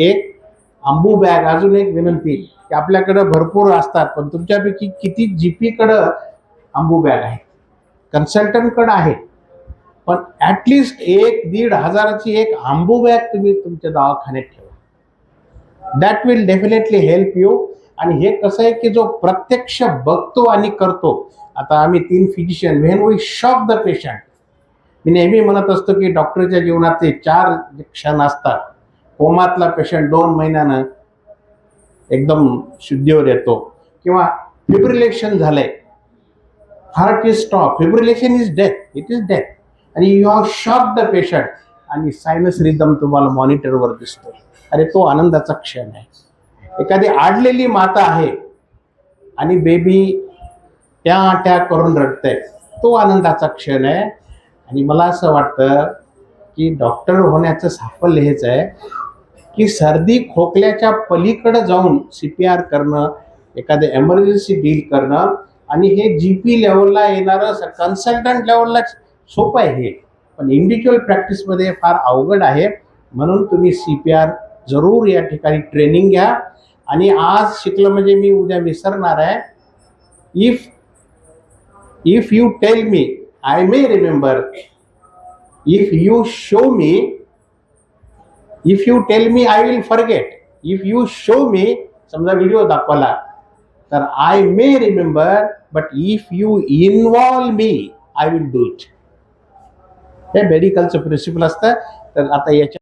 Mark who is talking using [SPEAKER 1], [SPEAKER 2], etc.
[SPEAKER 1] एक आंबू बॅग अजून एक विनंती की आपल्याकडे भरपूर असतात पण तुमच्यापैकी किती जीपी कडं आंबू बॅग आहे? कन्सल्टंटकडं आहे. पण ॲटलिस्ट एक दीड हजाराची एक आंबू बॅग तुम्ही तुमच्या दवाखान्यात ठेवा. That will definitely help you आणि हे कसं आहे की जो प्रत्यक्ष बघतो आणि करतो आता आम्ही तीन physician when we shock the patient मी नेहमी म्हणत असतो की डॉक्टरच्या जीवनातले चार क्षण असतात कोमातला पेशंट दोन महिन्यानं एकदम शुद्धीवर येतो. किंवा फिब्रिलेशन झालंय. Heart is stop fibrillation is death it is death आणि you have shock the patient आणि सायनस रिदम तुम्हाला मॉनिटरवर दिसतो. अरे तो आनंदाचा क्षण आहे. एखादी आडलेली माता आहे. आणि बेबी त्या त्या करून रडते तो आनंदाचा क्षण आहे. आणि मला असं वाटतं की डॉक्टर होण्याचं साफल्य हेच आहे. की सर्दी खोकल्याच्या पलीकडे जाऊन सी पी आर करणं एखादं एमर्जन्सी डील करणं आणि हे जी पी लेवलला येणारं कन्सल्टंट लेवलला सोपं आहे हे. पण इंडिव्हिज्युअल प्रॅक्टिसमध्ये फार अवघड आहे. म्हणून तुम्ही सी पी आर जरूर या ठिकाणी ट्रेनिंग घ्या. आणि आज शिकलं म्हणजे मी उद्या विसरणार आहे. If if you tell me I may remember if you show me if you tell me I will forget if you show me समजा व्हिडिओ दाखवला तर I may remember but if you involve me I will do it हे मेडिकलचं principal असतं तर आता याच्या